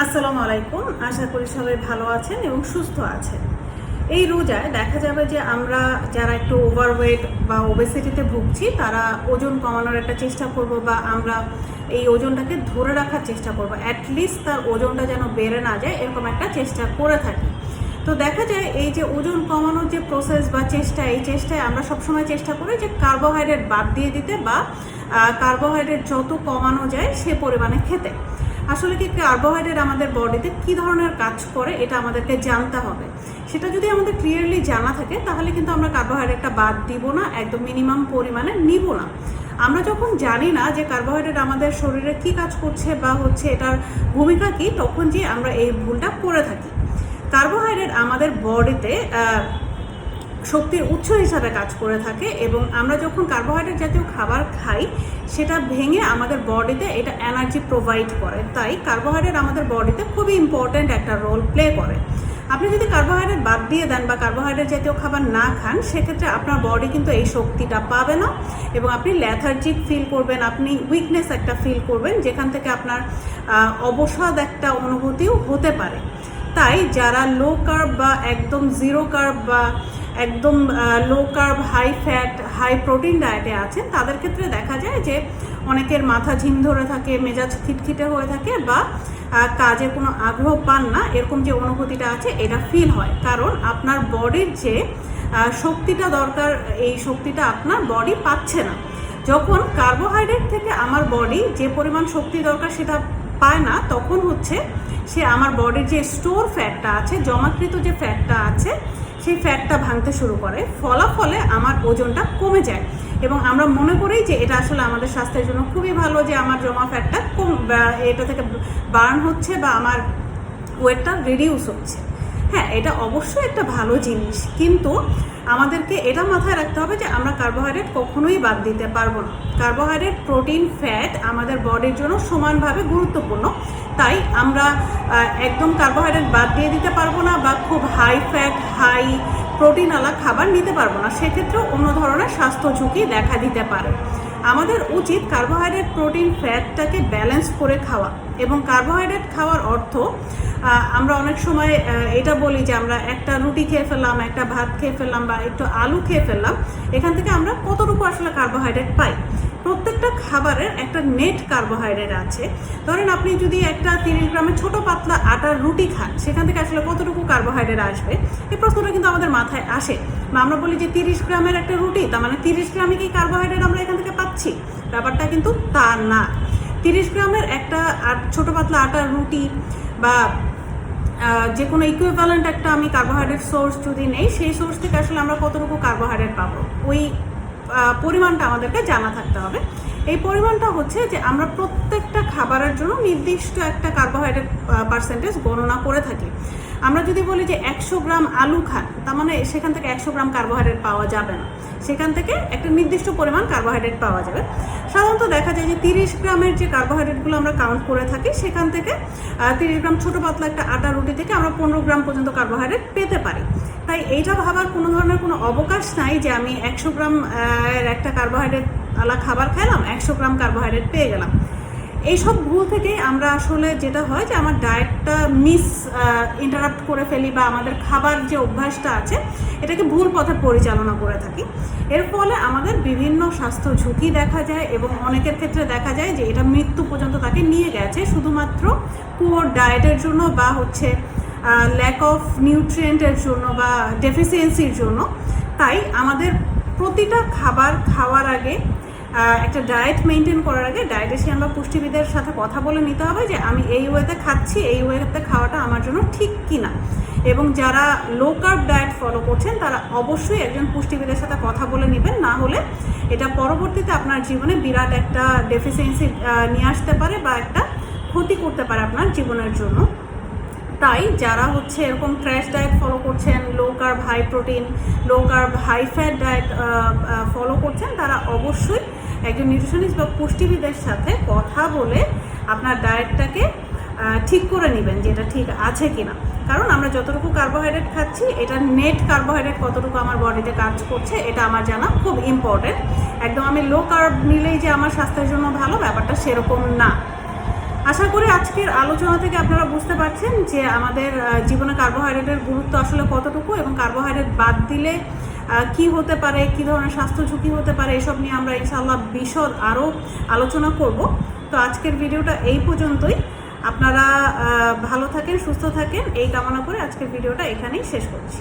আসসালামু আলাইকুম। আশা করি সবাই ভালো আছেন এবং সুস্থ আছেন। এই রোজায় দেখা যাবে যে আমরা যারা একটু ওভারওয়েট বা ওবেসিটিতে ভুগছি, তারা ওজন কমানোর একটা চেষ্টা করব বা আমরা এই ওজনটাকে ধরে রাখার চেষ্টা করব। অ্যাটলিস্ট তার ওজনটা যেন বেড়ে না যায়, এরকম একটা চেষ্টা করে থাকি। তো দেখা যায় এই যে ওজন কমানোর যে প্রসেস বা চেষ্টা, এই চেষ্টায় আমরা সবসময় চেষ্টা করি যে কার্বোহাইড্রেট বাদ দিয়ে দিতে বা কার্বোহাইড্রেট যত কমানো যায় সে পরিমাণে খেতে। আসলে কি কার্বোহাইড্রেট আমাদের বডিতে কি ধরনের কাজ করে এটা আমাদেরকে জানতে হবে। সেটা যদি আমাদের ক্লিয়ারলি জানা থাকে, তাহলে কিন্তু আমরা কার্বোহাইড্রেটটা বাদ দিব না, একদম মিনিমাম পরিমাণে নিব না। আমরা যখন জানি না যে কার্বোহাইড্রেট আমাদের শরীরে কি কাজ করছে বা হচ্ছে এটার ভূমিকা কি, তখন যে আমরা এই ভুলটা করে থাকি। কার্বোহাইড্রেট আমাদের বডিতে শক্তির উৎস হিসাবে কাজ করে থাকে এবং আমরা যখন কার্বোহাইড্রেট জাতীয় খাবার খাই, সেটা ভেঙে আমাদের বডিতে এটা এনার্জি প্রোভাইড করে। তাই কার্বোহাইড্রেট আমাদের বডিতে খুবই ইম্পর্ট্যান্ট একটা রোল প্লে করে। আপনি যদি কার্বোহাইড্রেট বাদ দিয়ে দেন বা কার্বোহাইড্রেট জাতীয় খাবার না খান, সেক্ষেত্রে আপনার বডি কিন্তু এই শক্তিটা পাবে না এবং আপনি ল্যাথার্জিক ফিল করবেন, আপনি উইকনেস একটা ফিল করবেন, যেখান থেকে আপনার অবসাদ একটা অনুভূতিও হতে পারে। তাই যারা লো কার্ব বা একদম জিরো কার্ব বা একদম low carb high fat high protein ডায়েটে আছেন। তাদের ক্ষেত্রে দেখা যায় যে অনেকের মাথা ঝিম ধরে থাকে, মেজাজ খিটখিটে হয়ে থাকে বা কাজে কোনো আগ্রহ পান না, এরকম যে অনুভূতিটা আছে, এটা ফিল হয়। কারণ আপনার বডির যে শক্তিটা দরকার, এই শক্তিটা আপনার বডি পাচ্ছে না। যখন কার্বোহাইড্রেট থেকে আমার বডি যে পরিমাণ শক্তি দরকার সেটা পায় না, তখন হচ্ছে সে আমার বডির যে স্টোর ফ্যাটটা আছে, জমাকৃত যে ফ্যাটটা আছে সেই ফ্যাটটা ভাঙতে শুরু করে। ফলাফলে আমার ওজনটা কমে যায় এবং আমরা মনে করি যে এটা আসলে আমাদের স্বাস্থ্যের জন্য খুবই ভালো যে আমার জমা ফ্যাটটা কম এটা থেকে বার্ন হচ্ছে বা আমার ওয়েটটা রিডিউস হচ্ছে। হ্যাঁ এটা অবশ্যই একটা ভালো জিনিস। কিন্তু আমাদেরকে এটা মাথায় রাখতে হবে যে আমরা কার্বোহাইড্রেট কখনোই বাদ দিতে পারব না। কার্বোহাইড্রেট প্রোটিন ফ্যাট আমাদের বডির জন্য সমানভাবে গুরুত্বপূর্ণ। তাই আমরা একদম কার্বোহাইড্রেট বাদ দিয়ে দিতে পারব না বা খুব হাই ফ্যাট হাই প্রোটিনওয়ালা খাবার নিতে পারব না। সেক্ষেত্রেও অন্য ধরনের স্বাস্থ্য ঝুঁকি দেখা দিতে পারে। আমাদের উচিত কার্বোহাইড্রেট প্রোটিন ফ্যাটটাকে ব্যালেন্স করে খাওয়া এবং কার্বোহাইড্রেট খাওয়ার অর্থ আমরা অনেক সময় এটা বলি যে আমরা একটা রুটি খেয়ে ফেললাম, একটা ভাত খেয়ে ফেললাম বা একটু আলু খেয়ে ফেললাম, এখান থেকে আমরা কতটুকু আসলে কার্বোহাইড্রেট পাই। প্রত্যেকটা খাবারের একটা নেট কার্বোহাইড্রেট আছে। ধরেন আপনি যদি একটা তিরিশ গ্রামের ছোট পাতলা আটার রুটি খান, সেখান থেকে আসলে কতটুকু কার্বোহাইড্রেট আসবে? এই প্রশ্নটা কিন্তু আমাদের মাথায় আসে। বা আমরা বলি যে তিরিশ গ্রামের একটা রুটি, তার মানে তিরিশ গ্রামে কি কার্বোহাইড্রেট আমরা এখান থেকে পাচ্ছি? ব্যাপারটা কিন্তু তা না। তিরিশ গ্রামের একটা ছোট পাতলা আটার রুটি বা যে কোনো ইকুইভ্যালেন্ট একটা আমি কার্বোহাইড্রেট সোর্স যদি নেই, সেই সোর্স থেকে আসলে আমরা কতটুকু কার্বোহাইড্রেট পাবো? ওই পরিমাণটা আমাদেরকে জানা থাকতে হবে। এই পরিমাণটা হচ্ছে যে আমরা প্রত্যেকটা খাবারের জন্য নির্দিষ্ট একটা কার্বোহাইড্রেট পার্সেন্টেজ গণনা করে থাকি। আমরা যদি বলি যে একশো গ্রাম আলু খান, তার মানে সেখান থেকে একশো গ্রাম কার্বোহাইড্রেট পাওয়া যাবে না। সেখান থেকে একটা নির্দিষ্ট পরিমাণ কার্বোহাইড্রেট পাওয়া যাবে। সাধারণত দেখা যায় যে তিরিশ গ্রামের যে কার্বোহাইড্রেটগুলো আমরা কাউন্ট করে থাকি, সেখান থেকে তিরিশ গ্রাম ছোটো পাতলা একটা আটা রুটি থেকে আমরা পনেরো গ্রাম পর্যন্ত কার্বোহাইড্রেট পেতে পারি। তাই এইটা ভাবার কোনো ধরনের কোনো অবকাশ নাই যে আমি একশো গ্রাম একটা কার্বোহাইড্রেট আলা খাবার খেলাম একশো গ্রাম কার্বোহাইড্রেট পেয়ে গেলাম। এইসব ভুল থেকেই আমরা আসলে যেটা হয় যে আমার ডায়েটটা মিস ইন্টারাপ্ট করে ফেলি বা আমাদের খাবার যে অভ্যাসটা আছে, এটাকে ভুল পথে পরিচালনা করে থাকি। এর ফলে আমাদের বিভিন্ন স্বাস্থ্য ঝুঁকি দেখা যায় এবং অনেকের ক্ষেত্রে দেখা যায় যে এটা মৃত্যু পর্যন্ত তাকে নিয়ে গেছে, শুধুমাত্র পুয়ার ডায়েটের জন্য বা হচ্ছে ল্যাক অফ নিউট্রিয়েন্টের জন্য বা ডেফিসিয়েন্সির জন্য। তাই আমাদের প্রতিটা খাবার খাওয়ার আগে একটা ডায়েট মেনটেন করার আগে ডায়েটিশিয়ান বা পুষ্টিবিদের সাথে কথা বলে নিতে হবে যে আমি এই ওয়েতে খাচ্ছি, এই ওয়েতে খাওয়াটা আমার জন্য ঠিক কিনা। এবং যারা লো কার্ব ডায়েট ফলো করছেন, তারা অবশ্যই একজন পুষ্টিবিদের সাথে কথা বলে নেবেন। না হলে এটা পরবর্তীতে আপনার জীবনে বিরাট একটা ডেফিসিয়েন্সি নিয়ে আসতে পারে বা একটা ক্ষতি করতে পারে আপনার জীবনের জন্য। তাই যারা হচ্ছে এরকম ক্র্যাশ ডায়েট ফলো করছেন low carb high protein low carb high fat diet follow করছেন, তারা অবশ্যই একজন নিউট্রিশনিস্ট বা পুষ্টিবিদের সাথে কথা বলে আপনার ডায়েটটাকে ঠিক করে নেবেন যে এটা ঠিক আছে কিনা। কারণ আমরা যতটুকু কার্বোহাইড্রেট খাচ্ছি, এটা নেট কার্বোহাইড্রেট কতটুকু আমার বডিতে কাজ করছে, এটা আমার জানা খুব ইম্পর্টেন্ট একদম আমি লো কার্ব নিলেই যে আমার স্বাস্থ্যের জন্য ভালো, ব্যাপারটা সেরকম না। আশা করি আজকের আলোচনা থেকে আপনারা বুঝতে পারছেন যে আমাদের জীবনে কার্বোহাইড্রেটের গুরুত্ব আসলে কতটুকু এবং কার্বোহাইড্রেট বাদ দিলে কি হতে পারে, কি ধরনের স্বাস্থ্য ঝুঁকি হতে পারে, এসব নিয়ে আমরা ইনশাল্লাহ বিশদ আরও আলোচনা করব। তো আজকের ভিডিওটা এই পর্যন্তই। আপনারা ভালো থাকেন, সুস্থ থাকেন, এই কামনা করে আজকের ভিডিওটা এখানেই শেষ করছি।